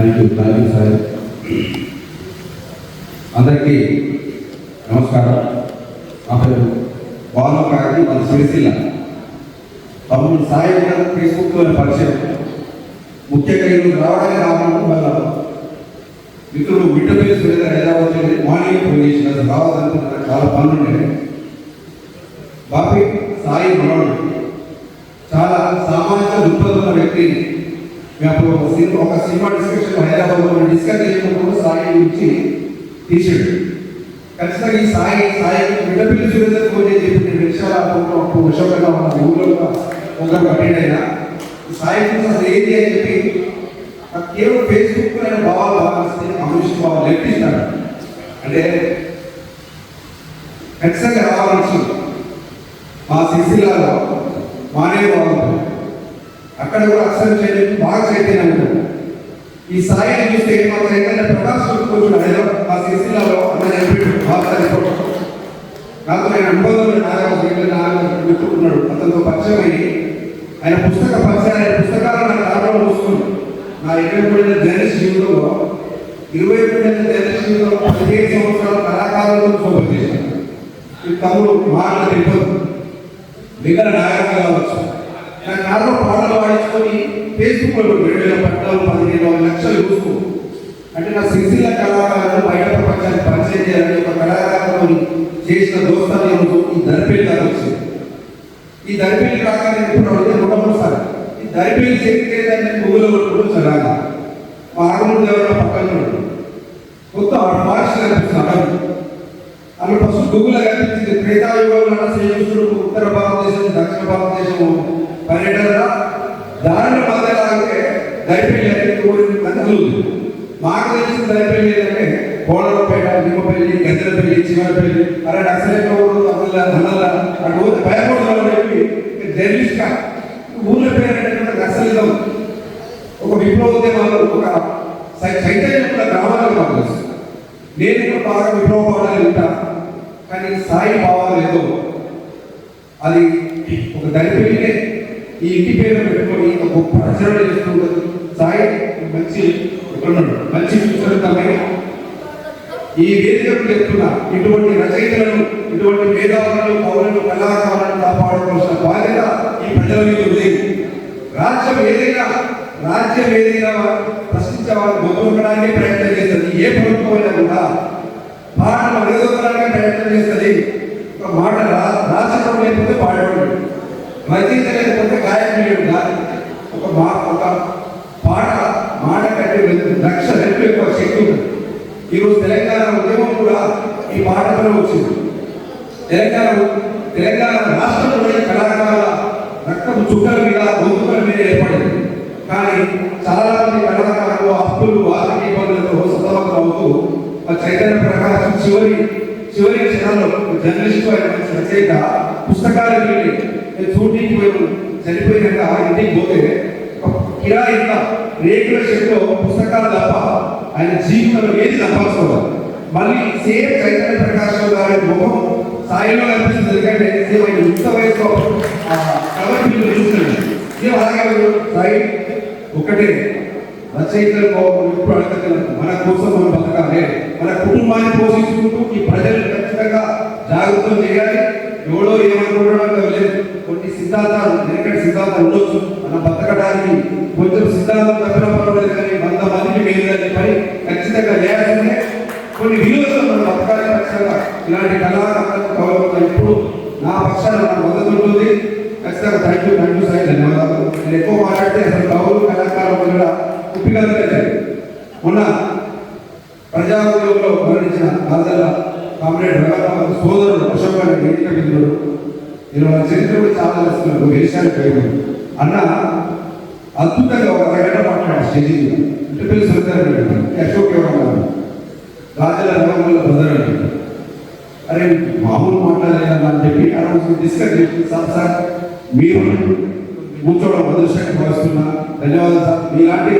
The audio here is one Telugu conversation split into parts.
Thank you thank you sir. అందరికీ నమస్కారం. నా పేరు బాలకారి మన సిరిసిల్ల తమ్ముడు సాయి గారు ఫేస్బుక్లో పరిచయం. ముఖ్యంగా ఈరోజు రావడానికి రావడం వల్ల మిత్రుడు విట్టపల్లి సురేంద్ర హైదరాబాద్ మార్నింగ్ ఫోన్ చేసిన రావాలనుకుంటున్నారు చాలా పనులు ఉన్నాయి. బాపి సాయి మనోడు. చాలా సామాజిక దృక్పథం ఉన్న వ్యక్తి. మేము అప్పుడు ఒక సినిమా ఒక సినిమా డిస్కషన్ హైదరాబాద్లో డిస్కస్ చేసినప్పుడు సాయి గురించి తీసాడు ఖచ్చితంగా ఈ సాయి సాయి విడపిల్లి సురేందర్ ఫోన్ చేసి చెప్పి నేను విషయాలు అప్పుడు విషయంగా ఉన్న ఊళ్ళో ఒక అటెండ్ అయినా ఈ సాయి గురించి అసలు ఏంటి అని చెప్పి నాకు కేవలం ఫేస్బుక్ ఆయన భావాలు బాగా వస్తే మనుషులు భావాలు లెక్కిస్తాడు అంటే ఖచ్చితంగా రావాల్సి మా సిరిసిల్లాలో మానే వాళ్ళు అక్కడ కూడా అక్షరం చేయలేదు. బాగా చైతన్యం ఉంటుంది ఈ సాయిని చూస్తే మాత్రం ఏంటంటే ప్రకాశ్ గుర్తుకొచ్చిన ఆ మా అన్న చెప్పాడు బాగా రిపోర్ట్. నాకు నేను అనుభవంలో నాగరాజు నాగరాజు గుర్తుకున్నాడు. అతనితో పరిచయం అయ్యి ఆయన పుస్తక పరిచయం ఆయన పుస్తకాలు నాకు రావడం వస్తుంది నా ఇరవై మూడేళ్ళ జర్నలిస్ట్ జీవితంలో ఇరవై మూడేళ్ళ జర్నలిస్ట్ జీవితంలో పదిహేను సంవత్సరాల కళాకారులతో శోభించాను చేశాను తమ్ముడు మాటలు తెలియదు మిగతా నాయకులు కావచ్చు. నాకు నాతో పాటలు పాడించుకొని ఫేస్బుక్లో రెండు వేల పద్నాలుగు పదిహేను వందల లక్షలు చూసుకో అంటే నా సిరిసిల్ల కళాకారులు బయట ప్రపంచానికి పరిచయం చేయాలని ఒక కళాకారులు చేసిన దోస్తాన్ని ఈ దరిపేలి దాకా వచ్చింది. ఈ దరిపేలి కాక నేను ఇప్పుడు అడిగితే సార్ ఈ దరిపేలి చేస్తే నేను పువ్వులో కొట్టుకుంటూ చదవాలి మా ఆగమూడు దేవర పక్కన కొత్త భాష కనిపిస్తున్నాడు అక్కడ ఫస్ట్ గూగుల్ కనిపించింది త్రేతాయుగంలో శ్రీకృష్ణుడు ఉత్తర భారతదేశం దక్షిణ భారతదేశం పర్యటన దారిని మొదలాగే దైపల్లి అనేది ఊరి కథలు మాకు తెలిసిన దైపల్లి అంటే కోడలపేట నిమ్మపల్లి గద్దెలపల్లి చివరిపల్లి అరే అసలే ఊరు అసలు నల్ల అటు పోతే భయపడదు చెప్పి జర్నలిస్ట్ ఊళ్ళ పేరు ఏంటంటే నక్సలిజం ఒక విప్లవోద్యమాలు ఒక చైతన్యం ఉన్న గ్రామాలకు మాకు తెలుసు. నేను ఇక్కడ బాగా విప్లవ పాఠాలు ఉంటా కానీ సాయి భావాలు ఏదో. అది ఒక దళితుడినే ఈ ఇంటి పేరు పెట్టుకొని ఒక గొప్ప రచన చేస్తుంటుంది సాయి మంచి మంచి సుచరితమైన ఈ వేదికకు చెప్తున్న ఇటువంటి రచయితలను ఇటువంటి మేధావులను పౌరులను కళాకారులను కాపాడుకోవాల్సిన బాధ్యత ఈ ప్రజల మీద ఉంది. రాజ్యం ఏదైనా రాజ్యం ఏదైనా ప్రశ్నించే వాళ్ళు మొదలుకోవడానికి ప్రయత్నం చేస్తుంది. ఏ ప్రభుత్వం అయినా కూడా పాటలు అడగదొక్కడానికి ప్రయత్నం చేస్తుంది. ఒక మాట రా- లేకపోతే పాడేవాడు రచయిత లేకపోతే గాయకుడు కాదు. ఒక మా ఒక పాట మాట కంటే లక్ష రెట్లు ఎక్కువ శక్తి ఉంది ఈరోజు తెలంగాణ ఉద్యమం కూడా ఈ పాటలో వచ్చింది. తెలంగాణ తెలంగాణ రాష్ట్రంలోని కళాకారుల రక్తపు చుక్కల మీద గొంతుకల మీద ఏర్పడింది. కానీ చాలా మంది కళాకారులు అప్పులు ఆర్థిక ఇబ్బందులతో సతమతం అవుతూ చైతన్య ప్రకాశం చివరి చివరి క్షణంలో జర్నలిస్ట్ అయిన రచయిత పుస్తకాలు వెళ్ళి నేను షూటింగ్కి పోయి చనిపోయినాక ఇంటికి పోతే కిరా ఇంత రేకుల షెడ్లో పుస్తకాలు తప్ప ఆయన జీవితంలో ఏది తప్పాల్సుకోవాలి మళ్ళీ సేమ్ చైతన్య ప్రకాశం గారి ముఖం సాయిలో కనిపిస్తుంది. ఎందుకంటే సేమ్ ఆయన యుక్త వయసులో కవర్ పిల్లలు చూస్తున్నాడు. సేమ్ అలాగే ఉన్నాడు. సాయి ఒకటే రచయితలు ఇప్పుడు అడగగలం మన కోసం మనం బతకాలి. మన కుటుంబాన్ని పోషించుకుంటూ ఈ ప్రజలు ఖచ్చితంగా జాగ్రత్త చేయాలి. ఎవడో ఏమనుకుంటున్నాడో లేదు కొన్ని సిద్ధాంతాలు వెనకటి సిద్ధాంతాలు ఉండొచ్చు. మన బతకడానికి కొంచెం సిద్ధాంతం తప్పిన పర్వాలేదు కానీ వంద మందికి మేలు అని చెప్పని ఖచ్చితంగా లేదంటే కొన్ని విలువలు మన బతకాలి ఖచ్చితంగా ఇలాంటి కళాకారులకు గౌరవం ఇప్పుడు నా పక్షాన నా మద్దతు ఉంటుంది. ఖచ్చితంగా thank you thank you sir ధన్యవాదాలు. నేను ఎక్కువ మాట్లాడితే అసలు గౌరవ కళాకారులు కూడా ఉప్పిగలుగుతాయి మొన్న ప్రజాఉద్యోగంలో మరణించిన రాజల్ల కామ్రేడ్ రఘురామ సోదరుడు అశోకాన్ని గారి నేను వాళ్ళ చరిత్ర కూడా చాలా తెలుసుకున్నాను దేశానికి విషయాన్ని అన్న అద్భుతంగా ఒక గంట మాట్లాడారు స్టేజీ అంటే పిల్లలు సొంతారు అశోక్ ఎవరు రాజుల రంగంలో బ్రదర్ అని అరే మామూలు మాట్లాడలేదా అని చెప్పి ఆ డిస్కస్ చేసి సార్ సార్ మీరు కూర్చోవడం అదృష్టంగా భావిస్తున్నా. ధన్యవాదాలు సార్. మీలాంటి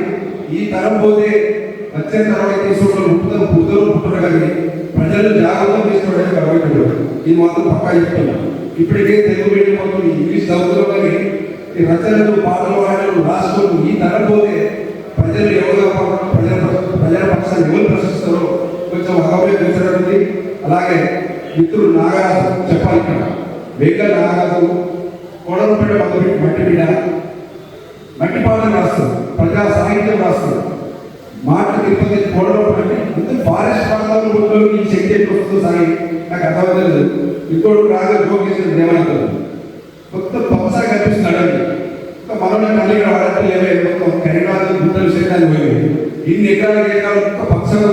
ఈ తరం పోతే వచ్చే తరం తీసుకుంటారు పుట్టుతారు పుట్టుతారు పుట్టరు ప్రజలు జాగ్రత్త తీసుకోవడానికి అలవాటు ఇది మాత్రం పక్కా చెప్తున్నాను ఇప్పటికే తెలుగు మీడియం మొత్తం ఇంగ్లీష్ చదువుతున్నారు కానీ ఈ రచనలు పాటలు పాడలు రాసుకోవడం ఈ తరం పోతే ప్రజలు ఎవరు ప్రజల ప్రజల ప్రశంసాలు ఎవరు ప్రశ్నిస్తారో కొంచెం అగౌరవం ఉంది అలాగే మిత్రుడు నాగరాజు చెప్పాలి ఇక్కడ. వెంకట నాగరాజు కోడలపేట మొదలుపెట్టి మట్టి మీద మట్టి పాటలు రాస్తారు. ప్రజా సాహిత్యం రాస్తారు. మాట తిరుపతి కోడలో అంటే ఫారెస్ట్ ప్రాంతాల్లో ఉన్న ఈ శక్తి ఎప్పుడు వస్తుందో సాగి నాకు అర్థమవుతుంది ఇంకోటి రాగా జోకేసిన దేవాలయం కొత్త పంసా కనిపిస్తున్నాడు అండి. ఒక మనలో మళ్ళీ ఇక్కడ వాడంటే లేవే మొత్తం కరీంనగర్ గుంటలు శరీరాలు పోయింది ఇన్ని ఎకరాల ఎకరాలు ఒక్క పక్షాలు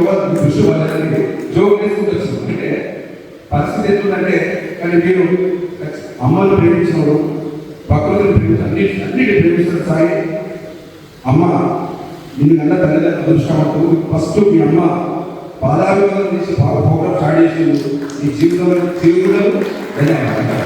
ఎవరు దృష్టి వాళ్ళకి జోక్ వేసుకుంటూ వచ్చింది అంటే పరిస్థితి ఎట్లుందంటే కానీ మీరు అమ్మను ప్రేమించినప్పుడు ప్రకృతిని ప్రేమించి అన్నిటి అన్నిటి ప్రేమిస్తున్న సాయి. అమ్మ నిన్ను కన్నా తల్లిదండ్రులు అదృష్టమట్టు ఫస్ట్ మీ అమ్మ పాదాభివందనం తీసి ప్రోగ్రామ్ స్టార్ట్ చేసి నీ జీవితంలో జీవితంలో ధన్యవాదాలు